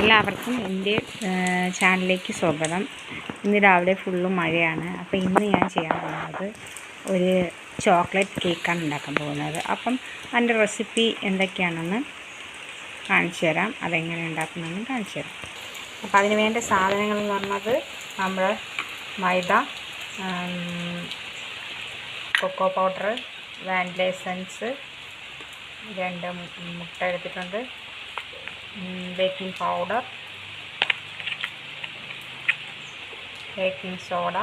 എല്ലാവർക്കും എന്റെ ചാനലിലേക്ക് സ്വാഗതം. ഇന്ന് രാവിലെ ഫുള്ളും മഴയാണ്. അപ്പോൾ ഇന്ന് ഞാൻ ചെയ്യാൻ പോകുന്നത് ഒരു ചോക്ലേറ്റ് കേക്കാണ് ഉണ്ടാക്കാൻ പോകുന്നത്. അപ്പം അതിന്റെ റെസിപ്പി എന്തൊക്കെയാണെന്ന് കാണിച്ചു തരാം. അതെങ്ങനെ ഉണ്ടാക്കുന്നതെന്ന് കാണിച്ചു തരാം. അപ്പോൾ അതിന് വേണ്ട സാധനങ്ങൾ എന്ന് പറഞ്ഞത് നമ്മൾ maida cocoa powder vanilla essence രണ്ട് മുട്ട എടുത്തിട്ടുണ്ട്. Baking powder baking soda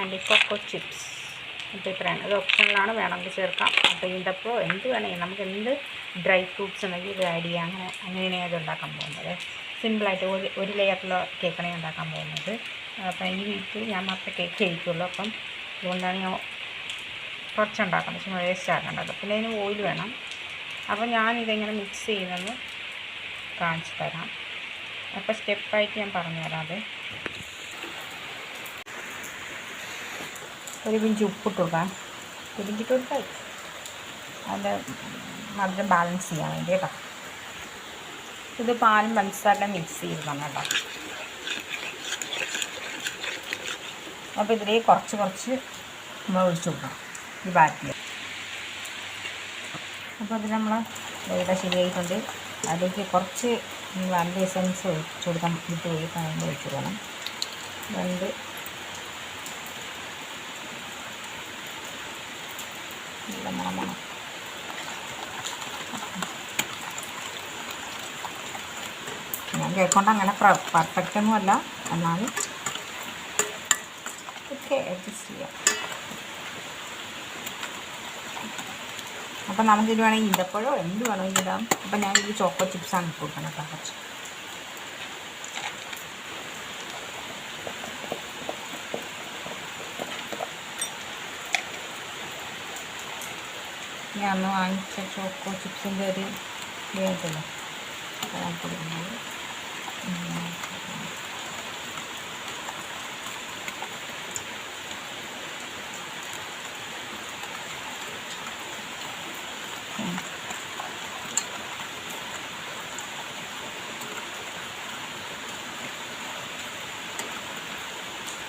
and cocoa chips അപ്പോൾ ഇത്രയാണ്. ഇത് ഓപ്ഷനിലാണ് വേണമെങ്കിൽ ചേർക്കാം. അപ്പോൾ ഈന്തപ്പോ എന്ത് വേണമെങ്കിൽ നമുക്ക് എന്ത് ഡ്രൈ ഫ്രൂട്ട്സ് ഉണ്ടെങ്കിൽ ഇത് ആഡ് ചെയ്യാം. അങ്ങനെ അങ്ങനെയാണ് ഇത് ഉണ്ടാക്കാൻ പോകുന്നത്. സിമ്പിളായിട്ട് ഒരു ഒരു ലെയറിലുള്ള കേക്കാണ് ഞാൻ ഉണ്ടാക്കാൻ പോകുന്നത്. അപ്പം ഈ വീട്ടിൽ ഞാൻ മാത്രമേ കേക്ക് കഴിക്കുള്ളൂ. അപ്പം അതുകൊണ്ടാണ് ഞാൻ കുറച്ചുണ്ടാക്കുന്നത് പക്ഷേ വേസ്റ്റ് ആക്കേണ്ടത്. പിന്നെ അതിന് ഓയിൽ വേണം. അപ്പോൾ ഞാനിതെങ്ങനെ മിക്സ് ചെയ്യുന്നതെന്ന് കാണിച്ചു തരാം. അപ്പോൾ സ്റ്റെപ്പായിട്ട് ഞാൻ പറഞ്ഞു തരാം അത്. ഒരു പിഞ്ച് ഉപ്പിട്ടുക പിഞ്ചിട്ട് കൊടുത്താൽ അതിന്റെ മധുരം ബാലൻസ് ചെയ്യാൻ വേണ്ടി കേട്ടോ. ഇത് പാലും പഞ്ചസാരയും മിക്സ് ചെയ്തതാണ് കേട്ടോ. അപ്പോൾ ഇതിലേക്ക് കുറച്ച് കുറച്ച് നമ്മൾ ഒഴിച്ചു കൊടുക്കണം. ഈ ബാറ്റിൽ അപ്പോൾ അത് നമ്മൾ ഇവിടെ ശരിയായിട്ടുണ്ട് അതിലേക്ക് കുറച്ച് വാനില എസൻസ് ഒഴിച്ചു കൊടുക്കാൻ വിട്ട് ഒഴിക്കാൻ വേണ്ടി ഒഴിച്ചു കൊടുക്കണം. രണ്ട്. നല്ല മണം മണം ഞാൻ കേൾക്കൊണ്ട് അങ്ങനെ പെർഫെക്റ്റ് ഒന്നുമല്ല. എന്നാലും ഓക്കെ അഡ്ജസ്റ്റ് ചെയ്യാം. അപ്പം നമുക്കിത് വേണമെങ്കിൽ ഈന്തപ്പഴോ എന്ത് വേണമെങ്കിൽ ഇടാം. അപ്പം ഞാൻ ഇത് ചോക്കോ ചിപ്സാണ് ഇട്ട് കൊടുക്കണം കേട്ടോ കുറച്ച്. ഞാൻ അന്ന് വാങ്ങിച്ച ചോക്കോ ചിപ്സിന്റെ ഒരു അതാണ് കൊടുക്കുന്നത്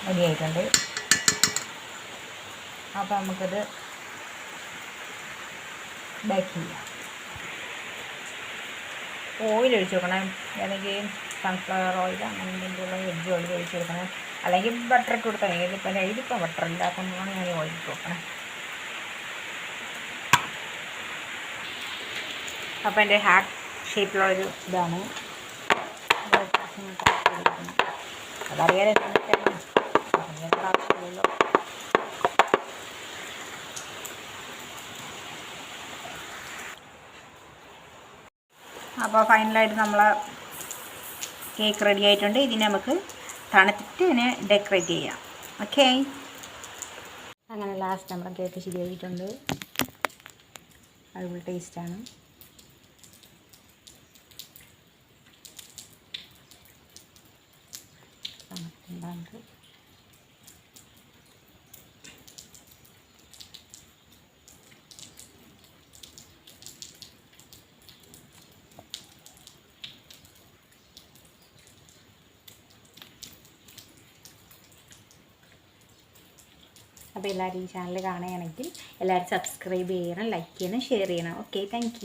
റെഡി അപ്പം നമുക്കത് ബേക്ക് ചെയ്യാം. ഓയിൽ ഒഴിച്ച് കൊടുക്കണം. അല്ലെങ്കിൽ സൺഫ്ലവർ ഓയിൽ അങ്ങനെ എന്തെങ്കിലും വെജ് ഓയിൽ ഒഴിച്ച് കൊടുക്കണം. അല്ലെങ്കിൽ ബട്ടർ ഇട്ട് കൊടുത്താൽ മതി. ഇതിപ്പോൾ ഇതിപ്പോൾ ബട്ടർ അപ്പം ഞാൻ ഓയിൽ ഇട്ട് കൊടുക്കണം. അപ്പോൾ എന്റെ ഹാർട്ട് ഷേപ്പിലുള്ളൊരു ഇതാണ്. അതറിയാതെ അപ്പോൾ ഫൈനലായിട്ട് നമ്മൾ കേക്ക് റെഡി ആയിട്ടുണ്ട്. ഇതിനെ നമുക്ക് തണുത്തിട്ട് ഇതിനെ ഡെക്കറേറ്റ് ചെയ്യാം. ഓക്കെ അങ്ങനെ ലാസ്റ്റ് നമ്മുടെ കേക്ക് ശരിയായിട്ടുണ്ട്. അടിപൊളി ടേസ്റ്റാണ് അപ്പോൾ എല്ലാവരും ഈ ചാനൽ കാണുകയാണെങ്കിൽ എല്ലാവരും സബ്സ്ക്രൈബ് ചെയ്യണം ലൈക്ക് ചെയ്യണം ഷെയർ ചെയ്യണം. Okay thank